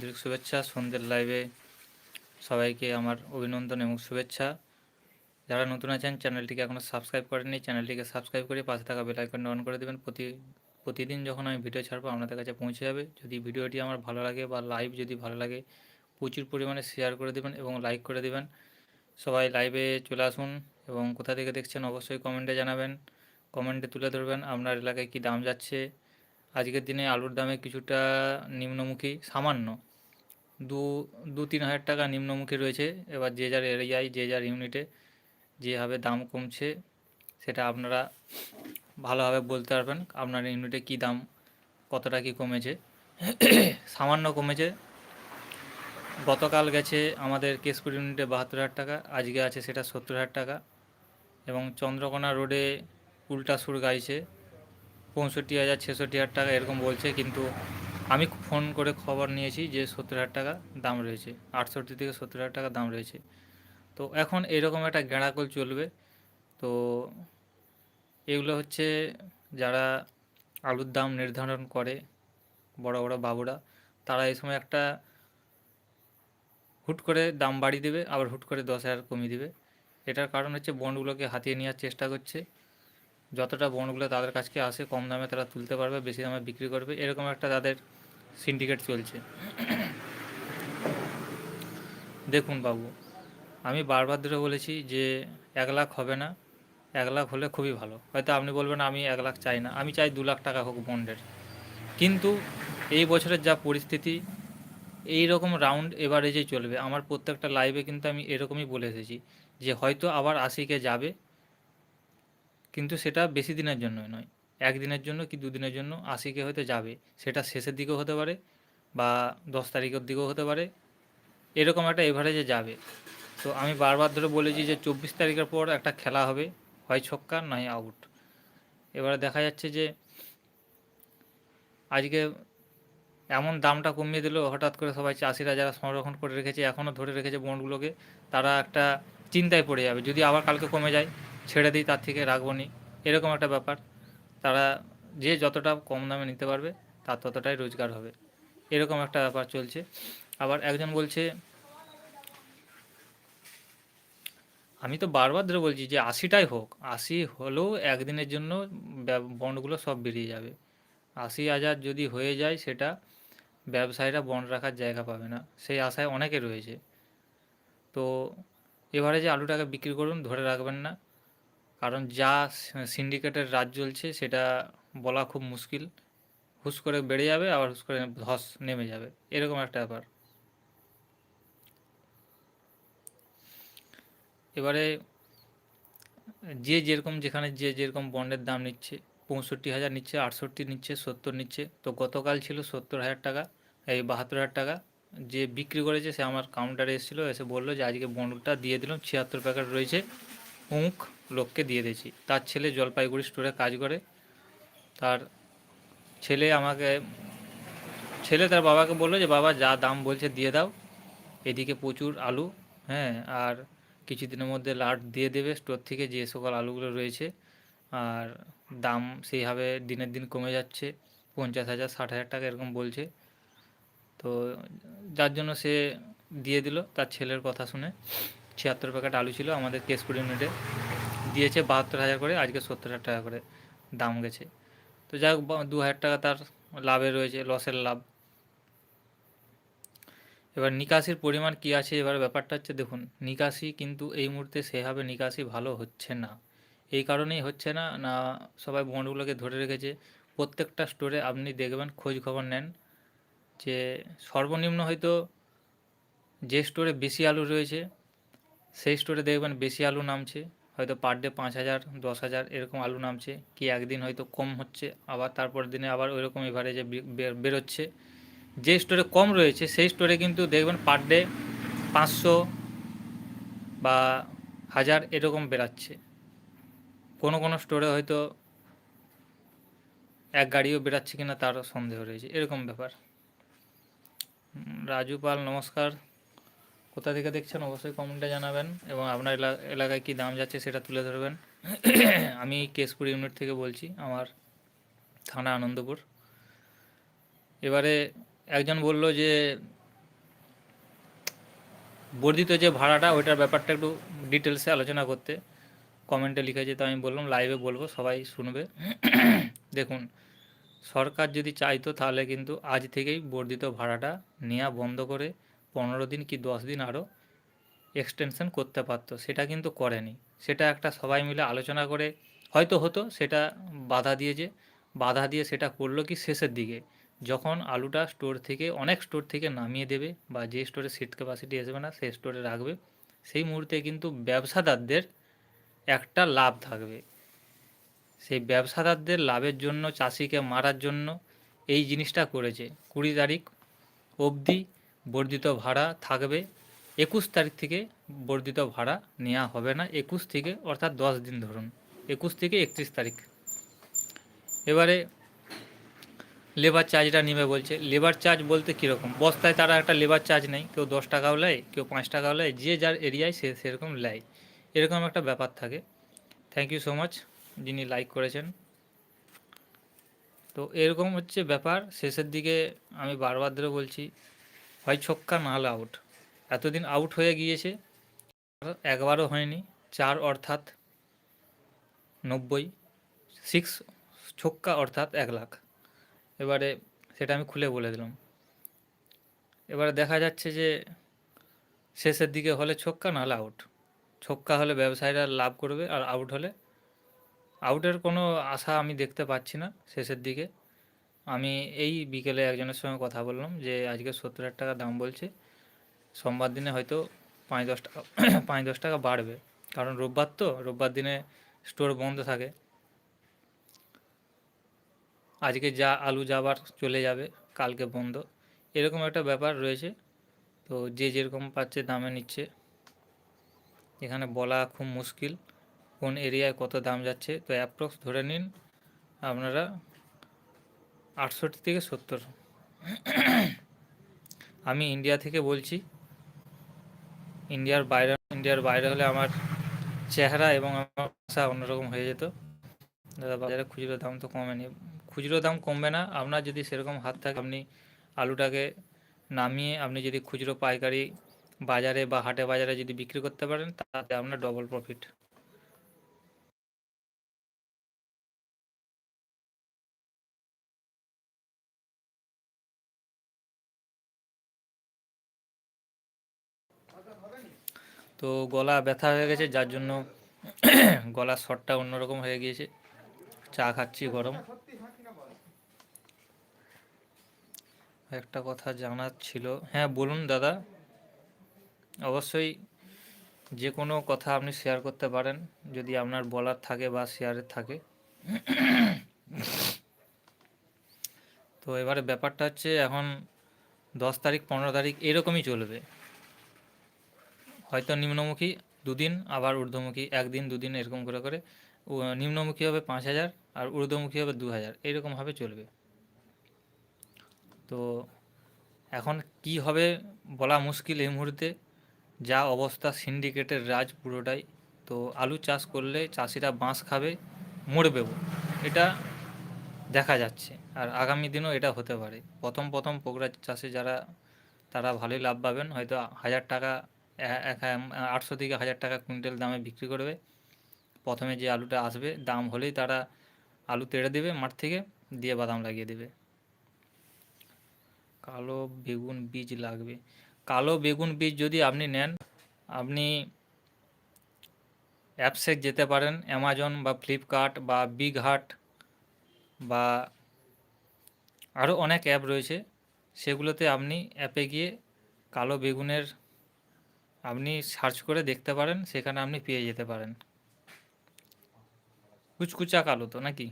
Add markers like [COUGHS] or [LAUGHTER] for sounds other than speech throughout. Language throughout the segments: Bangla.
আন্তরিক শুভেচ্ছা, সন্ধ্যের লাইভে সবাইকে আমার অভিনন্দন এবং শুভেচ্ছা। যারা নতুন আছেন চ্যানেলটিকে এখনও সাবস্ক্রাইব করেননি চ্যানেলটিকে সাবস্ক্রাইব করে পাশে থাকা বেল আইকনটা অন করে দেবেন। প্রতি, প্রতিদিন যখন আমি ভিডিও ছাড়বো, আপনাদের কাছে পৌঁছে যাবে। যদি ভিডিওটি আমার ভালো লাগে বা লাইভ যদি ভালো লাগে, প্রচুর পরিমাণে শেয়ার করে দেবেন এবং লাইক করে দেবেন। সবাই লাইভে চলে আসুন এবং কোথা থেকে দেখছেন অবশ্যই কমেন্টে জানাবেন। কমেন্টে তুলে ধরবেন আপনার এলাকায় কী দাম যাচ্ছে। আজকের দিনে আলুর দামে কিছুটা নিম্নমুখী, সামান্য। দু দু তিন হাজার টাকা নিম্নমুখী রয়েছে। এবার যে যার এরিয়ায় যে যার ইউনিটে যেভাবে দাম কমছে, সেটা আপনারা ভালোভাবে বলতে পারবেন আপনার ইউনিটে কী দাম, কতটা কী কমেছে। সামান্য কমেছে। গতকাল গেছে আমাদের কেশপুর ইউনিটে বাহাত্তর হাজার টাকা, আজকে আছে সেটা সত্তর হাজার টাকা এবং চন্দ্রকোনা রোডে উল্টা সুর গাইছে, পঁয়ষট্টি হাজার, ছেষট্টি হাজার টাকা এরকম বলছে, কিন্তু আমি ফোন করে খবর নিয়েছি যে সত্তর হাজার টাকা দাম রয়েছে, আটষট্টি থেকে সত্তর হাজার টাকা দাম রয়েছে। তো এখন এরকম একটা গেঁড়াকল চলবে। তো এগুলো হচ্ছে যারা আলুর দাম নির্ধারণ করে, বড় বড় বাবুরা, তারা এই সময় একটা হুট করে দাম বাড়িয়ে দেবে, আবার হুট করে দশ হাজার কমিয়ে দেবে। এটার কারণ হচ্ছে বন্ডগুলোকে হাতিয়ে নেওয়ার চেষ্টা করছে। যতটা বন্ডগুলো তাদের কাছকে আসে, কম দামে তারা তুলতে পারবে, বেশি দামে বিক্রি করবে। এরকম একটা তাদের সিন্ডিকেট চলছে। দেখুন বাবু, আমি বারবার ধরে বলেছি যে এক লাখ হবে না, এক লাখ হলে খুবই ভালো। হয়তো আপনি বলবেন, আমি এক লাখ চাই না, আমি চাই দু লাখ টাকা হোক বন্ডের কিন্তু এই বছরের যা পরিস্থিতি, এই রকম রাউন্ড এভারেজেই চলবে। আমার প্রত্যেকটা লাইভে কিন্তু আমি এরকমই বলে এসেছি যে হয়তো আবার আশিকে যাবে, কিন্তু সেটা বেশি দিনের জন্য নয়। একদিনের জন্য কি দুদিনের জন্য আশিকে হয়তো যাবে, সেটা শেষের দিকেও হতে পারে বা দশ তারিখের দিকেও হতে পারে, এরকম একটা এভারেজে যাবে। তো আমি বারবার ধরে বলেছি যে চব্বিশ তারিখের পর একটা খেলা হবে, হয় ছক্কা নয় আউট এবারে দেখা যাচ্ছে যে আজকে এমন দামটা কমিয়ে দিল, হঠাৎ করে সবাই চাষিরা যারা সংরক্ষণ করে রেখেছে, এখনও ধরে রেখেছে বন্ডগুলোকে তারা একটা চিন্তায় পড়ে যাবে। যদি আবার কালকে কমে যায়, ছেড়ে দিই তার থেকে রাখব নি, এরকম একটা ব্যাপার। তারা যে যতটা কম দামে নিতে পারবে, তার ততটাই রোজগার হবে। এরকম একটা ব্যাপার চলছে। আবার একজন বলছে, আমি তো বারবার ধরে বলছি যে আশিটাই হোক, আশি হলেও একদিনের জন্য বন্ডগুলো সব বেরিয়ে যাবে। আশি হাজার যদি হয়ে যায় সেটা ব্যবসায়ীরা বন্ড রাখার জায়গা পাবে না। সেই আশায় অনেকে রয়েছে। তো এবারে যে আলুটাকে বিক্রি করুন, ধরে রাখবেন না। কারণ যা সিন্ডিকেটের রাজ চলছে, সেটা বলা খুব মুশকিল। হুস করে বেড়ে যাবে, আবার হুস করে ধস নেমে যাবে। এরকম একটা ব্যাপার। এবারে যে যেরকম যেখানে যে যেরকম বন্ডের দাম নিচ্ছে, পঁয়ষট্টি হাজার নিচ্ছে, আটষট্টি নিচ্ছে, সত্তর নিচ্ছে, তো গতকাল ছিল সত্তর হাজার টাকা, এই বাহাত্তর হাজার টাকা। যে বিক্রি করেছে, সে আমার কাউন্টারে এসেছিল, এসে বলল যে আজকে বন্ডটা দিয়ে দিলাম, ছিয়াত্তর প্যাকেট রয়েছে অমুক লোককে দিয়ে দিয়েছি। তার ছেলে জলপাইগুড়ি স্টোরে কাজ করে। তার ছেলে আমাকে, ছেলে তার বাবাকে বলল যে, বাবা, যা দাম বলছে দিয়ে দাও। এদিকে প্রচুর আলু হ্যাঁ আর কিছুদিনের মধ্যে লাট দিয়ে দেবে। স্টোর থেকে যে সকল আলুগুলো রয়েছে, আর দাম সেইভাবে দিনের দিন কমে যাচ্ছে। পঞ্চাশ হাজার, ষাট হাজার টাকা এরকম বলছে। তো যার জন্য সে দিয়ে দিল। তার ছেলের কথা শুনে ছিয়াত্তর প্যাকেট আলু ছিল আমাদের কেশপুর ইউনিটে। দিয়েছে বাহাত্তর হাজার করে, আজকে সত্তর হাজার টাকা করে দাম গেছে। তো যাই হোক দু হাজার টাকা তার লাভে রয়েছে, লসের লাভ। এবার নিকাশির পরিমাণ কি আছে এবার ব্যাপারটা হচ্ছে দেখুন, নিকাশি কিন্তু এই মুহূর্তে সেভাবে নিকাশি ভালো হচ্ছে না। এই কারণেই হচ্ছে না না সবাই বন্ডগুলোকে ধরে রেখেছে। প্রত্যেকটা স্টোরে আপনি দেখবেন খোঁজ খবর নেন যে সর্বনিম্ন হয়তো যে স্টোরে বেশি আলু রয়েছে, সেই স্টোরে দেখবেন বেশি আলু নামছে। হয়তো পার ডে পাঁচ হাজার, দশ হাজার এরকম আলু নামছে। কি একদিন হয়তো কম হচ্ছে, আবার তারপর দিনে আবার ওই রকম এভারেজে বেরোচ্ছে। যে স্টোরে কম রয়েছে, সেই স্টোরে কিন্তু দেখবেন পার ডে পাঁচশো বা হাজার এরকম বেরাচ্ছে কোনো কোনো স্টোরে হয়তো এক গাড়িও বেরাচ্ছে কিনা তার সন্দেহ রয়েছে। এরকম ব্যাপার। রাজু পাল, নমস্কার। কোথা থেকে দেখছেন অবশ্যই কমেন্টে জানাবেন এবং আপনার এলা- এলাকায় কী দাম যাচ্ছে সেটা তুলে ধরবেন। [CLEARS THROAT] আমি কেশপুর ইউনিট থেকে বলছি, আমার থানা আনন্দপুর। এবারে একজন বলল যে, বর্ধিত যে ভাড়াটা, ওইটার ব্যাপারটা একটু ডিটেলসে আলোচনা করতে। কমেন্টে লিখে যেতে আমি বললাম লাইভে বলব, সবাই শুনবে। [CLEARS THROAT] দেখুন, সরকার যদি চাইতো তাহলে কিন্তু আজ থেকেই বর্ধিত ভাড়াটা নেওয়া বন্ধ করে পনেরো দিন কি দশ দিন আরও এক্সটেনশন করতে পারতো। সেটা কিন্তু করেনি। সেটা একটা সবাই মিলে আলোচনা করে হয়তো হতো, সেটা বাধা দিয়েছে বাধা দিয়ে সেটা করল কি শেষের দিকে। যখন আলুটা স্টোর থেকে, অনেক স্টোর থেকে নামিয়ে দেবে বা যে স্টোরে সিট ক্যাপাসিটি আসবে না, সেই স্টোরে রাখবে, সেই মুহূর্তে কিন্তু ব্যবসাদারদের একটা লাভ থাকবে। সেই ব্যবসাদারদের লাভের জন্য, চাষিকে মারার জন্য এই জিনিসটা করেছে। কুড়ি তারিখ অবধি বর্ধিত ভাড়া থাকবে। একুশ তারিখ থেকে বর্ধিত ভাড়া নেওয়া হবে না। একুশ থেকে, অর্থাৎ দশ দিন ধরুন। একুশ থেকে একত্রিশ তারিখ। এবারে লেবার চার্জটা নেবে বলছে। লেবার চার্জ বলতে কীরকম? বস্তায় তারা একটা লেবার চার্জ নেই কেউ দশ টাকাও নেয় কেউ পাঁচ টাকাও নেয় যে যার এরিয়ায় সে সেরকম নেয় এরকম একটা ব্যাপার থাকে। থ্যাংক ইউ সো মাচ যিনি লাইক করেছেন। তো এরকম হচ্ছে ব্যাপার। শেষের দিকে আমি বারবার ধরে বলছি হয় ছক্কা না হলে আউট এতদিন আউট হয়ে গিয়েছে, একবারও হয়নি। চার অর্থাৎ নব্বই সিক্স ছক্কা অর্থাৎ এক লাখ। এবারে সেটা আমি খুলে বলে দিলাম। এবারে দেখা যাচ্ছে যে শেষের দিকে হলে ছক্কা নাহলে আউট ছক্কা হলে ব্যবসায়ীরা লাভ করবে আর আউট হলে। আউটের কোনো আশা আমি দেখতে পাচ্ছি না শেষের দিকে। আমি এই বিকেলে একজনের সঙ্গে কথা বললাম যে, আজকে সত্তর হাজার টাকা দাম বলছে। সোমবার দিনে হয়তো পাঁচ দশ টাকা, [CLEARS THROAT] পাঁচ দশ টাকা বাড়বে। কারণ রোববার তো, রোববার দিনে স্টোর বন্ধ থাকে। আজকে যা আলু যাবার চলে যাবে, কালকে বন্ধ। এরকম একটা ব্যাপার রয়েছে। তো যে যেরকম পাচ্ছে দামে নিচ্ছে। এখানে বলা খুব মুশকিল। কোন এরিয়ায় কত দাম যাচ্ছে? তো অ্যাপ্রক্স ধরে নিন আপনারা আটষট্টি থেকে সত্তর। আমি ইন্ডিয়া থেকে বলছি। ইন্ডিয়ার বাইরে ইন্ডিয়ার বাইরে হলে আমার চেহারা এবং আমার ভাষা অন্যরকম হয়ে যেত। দাদা বাজারে খুচরো দাম তো কমেনি। খুচরো দাম কমবে না। আপনার যদি সেরকম হাত থাকে, আপনি আলুটাকে নামিয়ে আপনি যদি খুচরো পাইকারি বাজারে বা হাটে বাজারে যদি বিক্রি করতে পারেন, তাতে আপনার ডবল প্রফিট তো গলা ব্যথা হয়ে গেছে, যার জন্য [CLEARS THROAT] গলার শটটা অন্যরকম হয়ে গিয়েছে। চা খাচ্ছি গরম। একটা কথা জানার ছিল। হ্যাঁ বলুন দাদা। অবশ্যই যে কোনো কথা আপনি শেয়ার করতে পারেন, যদি আপনার বলার থাকে বা শেয়ারের থাকে। তো এবারে ব্যাপারটা হচ্ছে, এখন দশ তারিখ, পনেরো তারিখ এরকমই চলবে। হয়তো নিম্নমুখী দুদিন, আবার ঊর্ধ্বমুখী একদিন, দুদিন এরকম করে করে। নিম্নমুখী হবে পাঁচ হাজার আর ঊর্ধ্বমুখী হবে দু হাজার। এইরকমভাবে চলবে। তো এখন কি হবে বলা মুশকিল এই মুহূর্তে। যা অবস্থা সিন্ডিকেটের রাজ পুরোটাই। তো আলু চাষ করলে চাষিরা বাঁশ খাবে, মরবেও। এটা দেখা যাচ্ছে। আর আগামী দিনও এটা হতে পারে। প্রথম প্রথম পোকরা চাষে যারা, তারা ভালোই লাভ পাবেন। হয়তো হাজার টাকা আটশো থেকে হাজার টাকা কুইন্টাল দামে বিক্রি করবে। প্রথমে যে আলুটা আসবে, দাম হলেই তারা আলু তেড়ে দেবে মাঠ থেকে, দিয়ে বাদাম লাগিয়ে দেবে। কালো বেগুন বীজ লাগবে। কালো বেগুন বীজ যদি আপনি নেন, আপনি অ্যাপসে যেতে পারেন, অ্যামাজন বা ফ্লিপকার্ট বা বিগ হাট বা আরও অনেক অ্যাপ রয়েছে। সেগুলোতে আপনি অ্যাপে গিয়ে কালো বেগুনের আপনি সার্চ করে দেখতে পারেন, সেখানে আপনি পেয়ে যেতে পারেন। কুচকুচা কালো তো নাকি?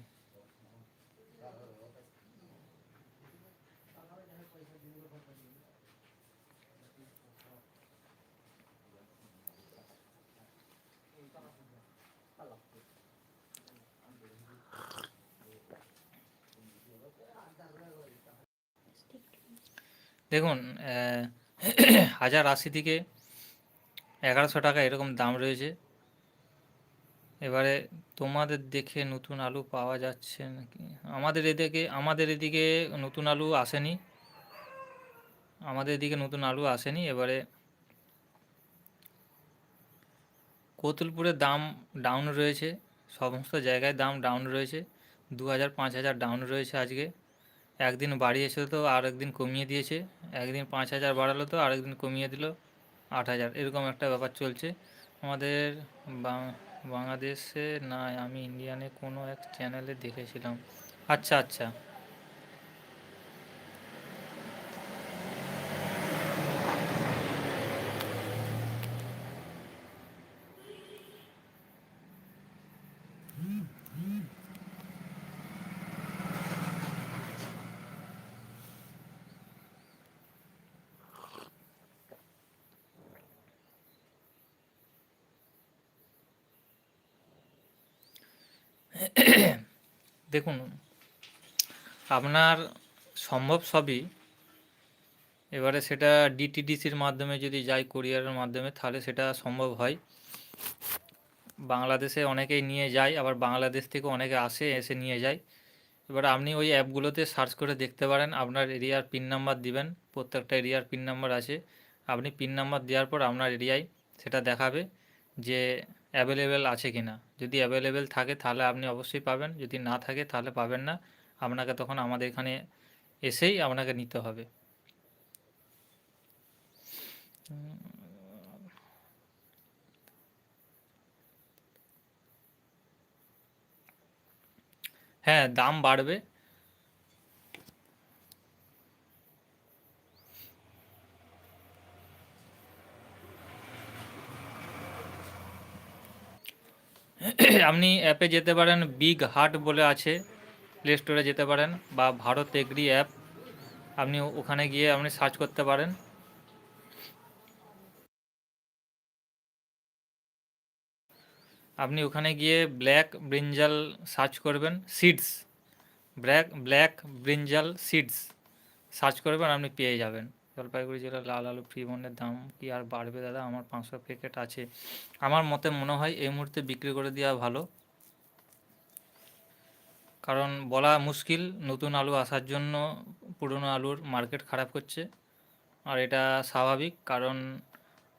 দেখুন [CLEARS THROAT] হাজার আশি থেকে এগারোশো টাকা এরকম দাম রয়েছে। এবারে তোমাদের দেখে নতুন আলু পাওয়া যাচ্ছে নাকি? আমাদের এদিকে আমাদের এদিকে নতুন আলু আসেনি। আমাদের এদিকে নতুন আলু আসেনি। এবারে কতুলপুরে দাম ডাউন রয়েছে। সমস্ত জায়গায় দাম ডাউন রয়েছে। দু হাজার, পাঁচ হাজার ডাউন রয়েছে আজকে। একদিন বাড়িয়েছে তো আর একদিন কমিয়ে দিয়েছে। একদিন পাঁচ হাজার বাড়ালো তো আর একদিন কমিয়ে দিল। আট হাজার, এরকম একটা ব্যাপার চলছে। আমাদের বাংলাদেশে না, আমি ইন্ডিয়ানে কোনো এক চ্যানেলে দেখেছিলাম। আচ্ছা আচ্ছা। [COUGHS] দেখুন, আপনার সম্ভব সবই। এবারে সেটা ডিটিডিসির মাধ্যমে যদি যায় কোরিয়ারের মাধ্যমে, তাহলে সেটা সম্ভব হয়। বাংলাদেশে অনেকেই নিয়ে যায়, আবার বাংলাদেশ থেকে অনেকে আসে, এসে নিয়ে যায়। এবার আপনি ওই অ্যাপগুলোতে সার্চ করে দেখতে পারেন, আপনার এরিয়ার পিন নাম্বার দিবেন, প্রত্যেকটা এরিয়ার পিন নাম্বার আছে। আপনি পিন নাম্বার দেওয়ার পর আপনার এরিয়ায় সেটা দেখাবে যে অ্যাভেলেবেল আছে কি না যদি অ্যাভেলেবেল থাকে তাহলে আপনি অবশ্যই পাবেন। যদি না থাকে তাহলে পাবেন না। আপনাকে তখন আমাদের এখানে এসেই আপনাকে নিতে হবে। হ্যাঁ দাম বাড়বে। [CLEARS THROAT] আপনি অ্যাপে যেতে পারেন বিগ হাট বলে আছে প্লে স্টোরে যেতে পারেন, বা ভারত এগ্রি অ্যাপ আপনি ওখানে গিয়ে আপনি সার্চ করতে পারেন। আপনি ওখানে গিয়ে ব্ল্যাক ব্রিঞ্জাল সার্চ করবেন seeds black black brinjal seeds search করবেন, আপনি পেয়ে যাবেন। জলপাইগুড়ি জেলার লাল আলু ফ্রি বন্ডের দাম কি আর বাড়বে দাদা? আমার পাঁচশো প্যাকেট আছে। আমার মতে মনে হয় এই মুহূর্তে বিক্রি করে দেওয়া ভালো। কারণ বলা মুশকিল, নতুন আলু আসার জন্য পুরনো আলুর মার্কেট খারাপ করছে। আর এটা স্বাভাবিক, কারণ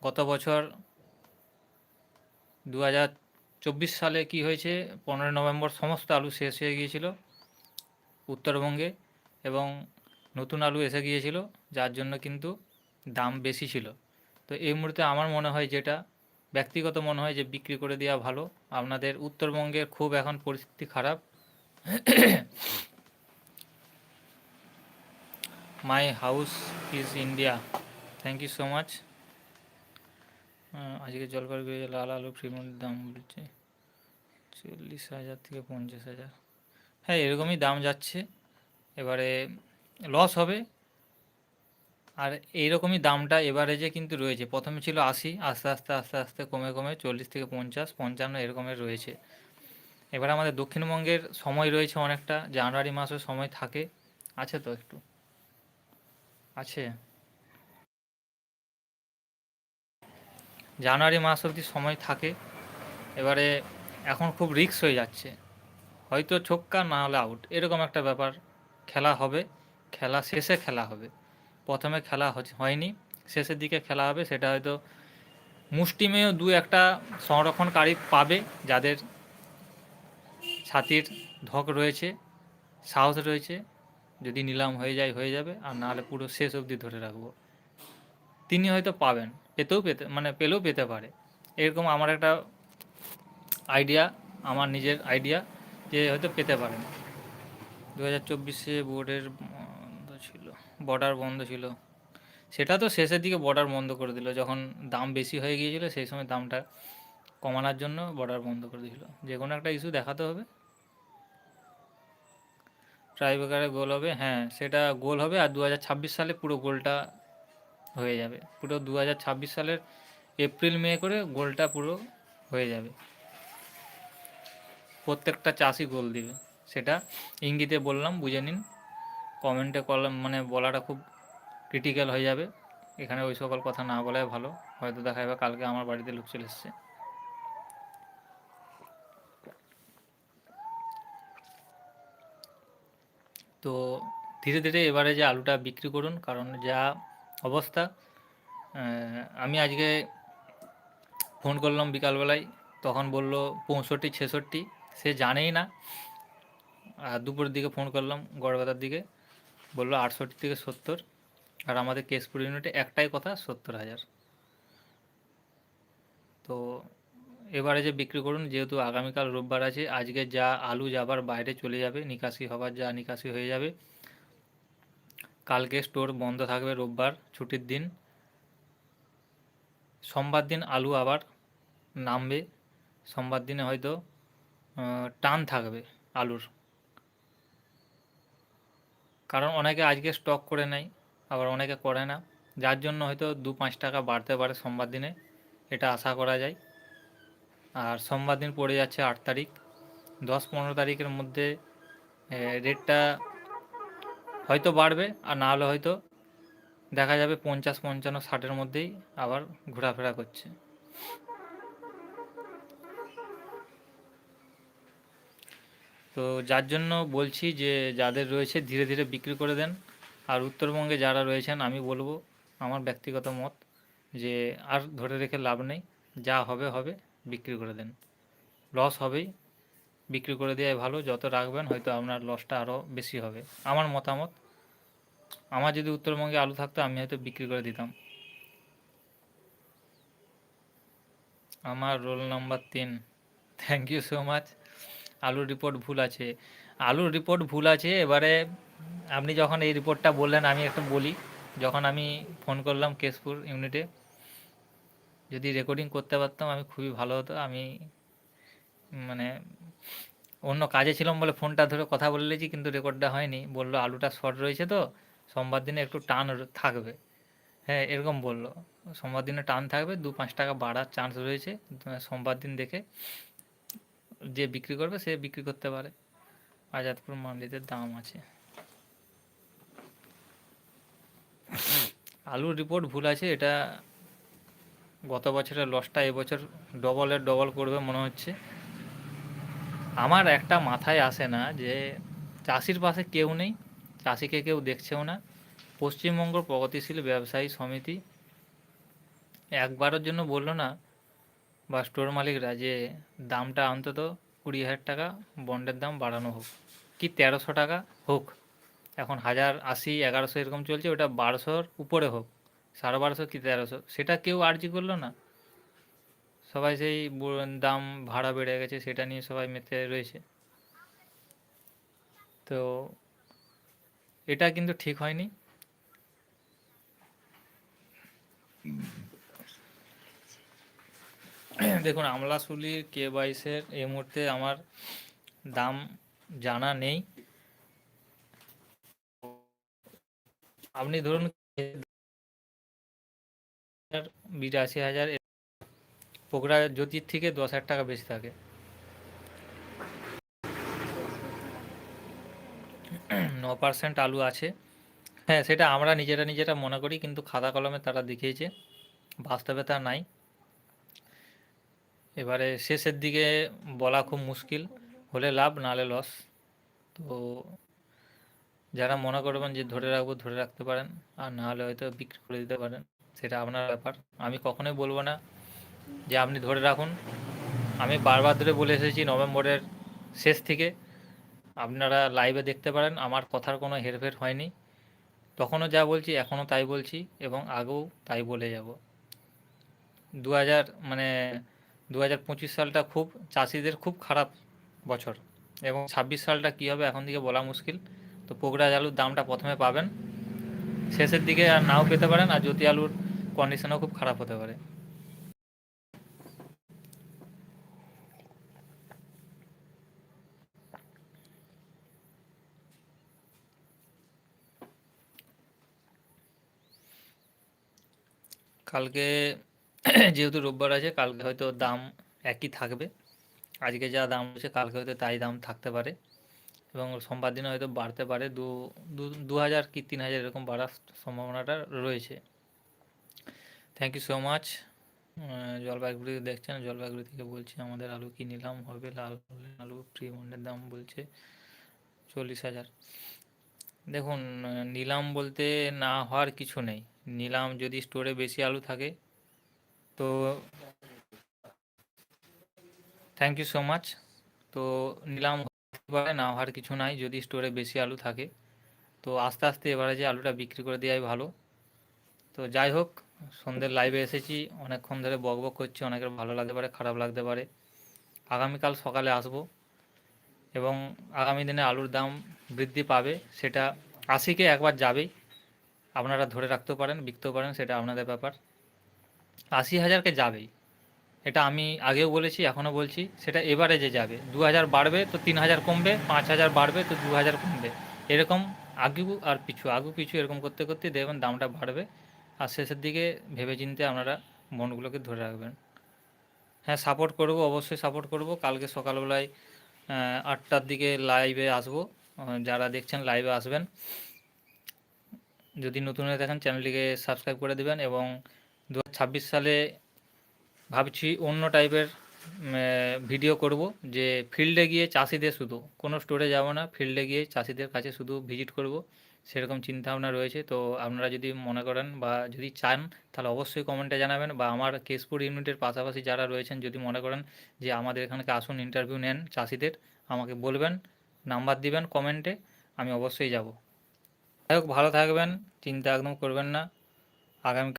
গত বছর দু হাজার চব্বিশ সালে কি হয়েছে, পনেরোই নভেম্বর সমস্ত আলু শেষ হয়ে গিয়েছিল উত্তরবঙ্গে এবং নতুন আলু এসে গিয়েছিল। যার জন্য কিন্তু দাম বেশি ছিল। তো এই মুহূর্তে আমার মনে হয় যেটা, ব্যক্তিগত মনে হয় যে বিক্রি করে দেওয়া ভালো। আপনাদের উত্তরবঙ্গের খুব এখন পরিস্থিতি খারাপ। My house is India thank you so much আজকে জলপাইগুড়ি লাল আলু ফ্রিমন্টের দাম বলছে চল্লিশ হাজার থেকে পঞ্চাশ হাজার। হ্যাঁ এরকমই দাম যাচ্ছে। এবারে লস হবে। আর এইরকমই দামটা এভারেজে কিন্তু রয়েছে। প্রথমে ছিল আশি, আস্তে আস্তে আস্তে আস্তে কমে কমে চল্লিশ থেকে পঞ্চাশ, পঞ্চান্ন এরকমের রয়েছে। এবার আমাদের দক্ষিণবঙ্গের সময় রয়েছে অনেকটা, জানুয়ারি মাসের সময় থাকে। আছে তো একটু? আছে? জানুয়ারি মাস অবধি সময় থাকে। এবারে এখন খুব রিস্ক হয়ে যাচ্ছে। হয়তো ছক্কা না হলে আউট। এরকম একটা ব্যাপার খেলা হবে। খেলা শেষে খেলা হবে। প্রথমে খেলা হয়নি। শেষের দিকে খেলা হবে, সেটা হয়তো মুষ্টিমেয় দু একটা সংরক্ষণকারী পাবে, যাদের ছাতির ধক রয়েছে, সাহস রয়েছে। যদি নিলাম হয়ে যায়, হয়ে যাবে, আর নাহলে পুরো শেষ অবধি ধরে রাখব। তিনি হয়তো পাবেন, পেতেও পেতে মানে পেলেও পেতে পারে। এরকম আমার একটা আইডিয়া আমার নিজের আইডিয়া যে হয়তো পেতে পারেন। দু হাজার চব্বিশে বোর্ডের বর্ডার বন্ধ ছিল। সেটা তো শেষের দিকে বর্ডার বন্ধ করে দিল। যখন দাম বেশি হয়ে গিয়েছিল, সেই সময় দামটা কমানোর জন্য বর্ডার বন্ধ করে দিয়েছিল। যে কোনো একটা ইস্যু দেখাতে হবে। ট্রাইবেকারে গোল হবে হ্যাঁ সেটা গোল হবে আর দু হাজার ছাব্বিশ সালে পুরো গোলটা হয়ে যাবে। পুরো দু হাজার ছাব্বিশ সালের এপ্রিল মে করে গোলটা পুরো হয়ে যাবে। প্রত্যেকটা চাষি গোল দিবে। সেটা ইঙ্গিতে বললাম, বুঝে নিন। কমেন্টে কলম মানে বলাটা খুব ক্রিটিক্যাল হয়ে যাবে। এখানে ওই সকল কথা না বলাই ভালো। হয়তো দেখা যাবে কালকে আমার বাড়িতে লোক চলে এসছে। তো ধীরে ধীরে এবারে যে আলুটা বিক্রি করুন, কারণ যা অবস্থা আমি আজকে ফোন করলাম বিকালবেলায়, তখন বলল পঁয়ষট্টি, ছেষট্টি, সে জানেই না। আর দুপুরের দিকে ফোন করলাম গড়বেতার দিকে। বলল আটষট্টি থেকে সত্তর, আর আমাদের কেশপুর ইউনিটে একটাই কথা, সত্তর হাজার। তো এবারে যে বিক্রি করুন, যেহেতু আগামীকাল রোববার আছে, আজকে যা আলু যাবার বাইরে চলে যাবে, নিকাশি হবার যা নিকাশি হয়ে যাবে, কালকে স্টোর বন্ধ থাকবে রোববার, ছুটির দিন। সোমবার দিন আলু আবার নামবে, সোমবার দিনে হয়তো টান থাকবে আলুর। কারণ অনেকে আজকে স্টক করে নেয়, আবার অনেকে করে না। যার জন্য হয়তো দু পাঁচ টাকা বাড়তে পারে সোমবার দিনে, এটা আশা করা যায়। আর সোমবার দিন পড়ে যাচ্ছে আট তারিখ। দশ পনেরো তারিখের মধ্যে রেটটা হয়তো বাড়বে, আর না হলে হয়তো দেখা যাবে পঞ্চাশ, পঞ্চান্ন, ষাটের মধ্যেই আবার ঘোরাফেরা করছে। তো যার জন্য বলছি যে যাদের রয়েছে ধীরে ধীরে বিক্রি করে দেন। আর উত্তরবঙ্গে যারা রয়েছেন, আমি বলব আমার ব্যক্তিগত মত যে আর ধরে রেখে লাভ নেই। যা হবে হবে, বিক্রি করে দেন। লস হবেই, বিক্রি করে দেওয়াই ভালো। যত রাখবেন, হয়তো আপনার লসটা আরও বেশি হবে। আমার মতামত, আমার যদি উত্তরবঙ্গে আলু থাকতো, আমি হয়তো বিক্রি করে দিতাম। আমার রোল নাম্বার তিন। থ্যাংক ইউ সো মাচ আলুর রিপোর্ট ভুল আছে। আলুর রিপোর্ট ভুল আছে, এবারে আপনি যখন এই রিপোর্টটা বললেন, আমি একটু বলি, যখন আমি ফোন করলাম কেশপুর ইউনিটে যদি রেকর্ডিং করতে পারতাম, আমি খুবই ভালো হতো। আমি মানে অন্য কাজে ছিলাম বলে ফোনটা ধরে কথা বলেছি কিন্তু রেকর্ডটা হয়নি। বলল, আলুটা শর্ট রয়েছে তো, সোমবার দিনে একটু টান থাকবে। হ্যাঁ এরকম বলল। সোমবার দিনে টান থাকবে দু পাঁচ টাকা বাড়ার চান্স রয়েছে, সোমবার দিন দেখে। যে বিক্রি করবে সে বিক্রি করতে পারে। আজাদপুর মান্ডিতে দাম আছে। আলুর রিপোর্ট ভুল আছে, এটা গত বছরের লসটা এবছর ডবলের ডবল করবে মনে হচ্ছে। আমার একটা মাথায় আসে না যে চাষির পাশে কেউ নেই, চাষিকে কেউ দেখছেও না। পশ্চিমবঙ্গ প্রগতিশীল ব্যবসায়ী সমিতি একবারের জন্য বলল না বা স্টোর মালিকরা যে দামটা অন্তত কুড়ি হাজার টাকা, বন্ডের দাম বাড়ানো হোক। কি তেরোশো টাকা হোক। এখন হাজার আশি, এগারোশো এরকম চলছে, ওটা বারোশোর উপরে হোক। সাড়ে বারোশো কি তেরোশো? সেটা কেউ আর্জি করল না। সবাই সেই দাম ভাড়া বেড়ে গেছে, সেটা নিয়ে সবাই মেতে রয়েছে। তো এটা কিন্তু ঠিক হয়নি। [CLEARS THROAT] দেখুন আমলাশুলির কে বাইশের এই মুহূর্তে আমার দাম জানা নেই। আপনি ধরুন বিরাশি হাজার পোকরা জ্যোতির থেকে দশ হাজার টাকা বেশি থাকে। [CLEARS THROAT] ন পার্সেন্ট আলু আছে। হ্যাঁ সেটা আমরা নিজেরা নিজেরা মনে করি, কিন্তু খাতা কলমে তারা দেখিয়েছে। বাস্তবে তা নাই। এবারে শেষের দিকে বলা খুব মুশকিল, হলে লাভ, নালে লস তো যারা মনে করবেন যে ধরে রাখব, ধরে রাখতে পারেন, আর না হলে হয়তো বিক্রি করে দিতে পারেন, সেটা আপনার ব্যাপার। আমি কখনোই বলব না যে আপনি ধরে রাখুন। আমি বারবার ধরে বলে এসেছি নভেম্বরের শেষ থেকে, আপনারা লাইভে দেখতে পারেন, আমার কথার কোনো হেরফের হয়নি। তখনও যা বলছি, এখনও তাই বলছি, এবং আগেও তাই বলে যাব। দু হাজার মানে দু হাজার পঁচিশ সালটা খুব চাষিদের খুব খারাপ বছর এবং ছাব্বিশ সালটা কী হবে এখন থেকে বলা মুশকিল। তো পোকরাজ আলুর দামটা প্রথমে পাবেন, শেষের দিকে আর নাও পেতে পারেন আর জ্যোতি আলুর কন্ডিশনও খুব খারাপ হতে পারে। কালকে যেহেতু রোববার আছে, কালকে হয়তো দাম একই থাকবে। আজকে যা দাম হচ্ছে, কালকে হয়তো তাই দাম থাকতে পারে। এবং সোমবার দিনে হয়তো বাড়তে পারে। দু, দু- হাজার কি তিন হাজার এরকম বাড়ার সম্ভাবনাটা রয়েছে। Thank you so much Jalpaiguri দেখছেন? জলপাইগুড়ি থেকে বলছি, আমাদের আলু কি নিলাম? হবে লাল আলু ফ্রি মন্ডের দাম বলছে চল্লিশ হাজার। দেখুন নিলাম বলতে না হওয়ার কিছু নেই। নিলাম যদি স্টোরে বেশি আলু থাকে তো থ্যাংক ইউ সো মাচ তো নিলাম পারে না হওয়ার কিছু নাই, যদি স্টোরে বেশি আলু থাকে। তো আস্তে আস্তে এবারে যে আলুটা বিক্রি করে দেওয়াই ভালো। তো যাই হোক, সন্ধ্যের লাইভে এসেছি। অনেকক্ষণ ধরে বক বক করছি, অনেকের ভালো লাগতে পারে, খারাপ লাগতে পারে। আগামীকাল সকালে আসব এবং আগামী দিনে আলুর দাম বৃদ্ধি পাবে, সেটা আশিকে একবার যাবেই। আপনারা ধরে রাখতেও পারেন, বিকতেও পারেন, সেটা আপনাদের ব্যাপার। আশি হাজারকে যাবেই। এটা আমি আগেও বলেছি, এখনও বলছি, সেটা এবারে যে যাবে। দু হাজার বাড়বে তো তিন হাজার কমবে, পাঁচ হাজার বাড়বে তো দু হাজার কমবে। এরকম আগু আর পিছু, আগু পিছু এরকম করতে করতে দেখবেন দামটা বাড়বে। আর শেষের দিকে ভেবেচিন্তে আপনারা বন্ডগুলোকে ধরে রাখবেন। হ্যাঁ সাপোর্ট করব, অবশ্যই সাপোর্ট করব। কালকে সকালবেলায় আটটার দিকে লাইভে আসব। যারা দেখছেন লাইভে আসবেন। যদি নতুন হয়ে থাকেন চ্যানেলটিকে সাবস্ক্রাইব করে দেবেন এবং দু সালে ভাবছি অন্য টাইপের ভিডিও করব যে ফিল্ডে গিয়ে চাষিদের শুধু, কোনো স্টোরে যাব না ফিল্ডে গিয়ে চাষিদের কাছে শুধু ভিজিট করব, সেরকম চিন্তাভাবনা রয়েছে। তো আপনারা যদি মনে করেন বা যদি চান, তাহলে অবশ্যই কমেন্টে জানাবেন বা আমার কেশপুর ইউনিটের পাশাপাশি যারা রয়েছেন, যদি মনে করেন যে আমাদের এখানকে আসুন ইন্টারভিউ নেন চাষিদের, আমাকে বলবেন নাম্বার দিবেন কমেন্টে আমি অবশ্যই যাব। যাই হোক, ভালো থাকবেন, চিন্তা একদম করবেন না। আগামী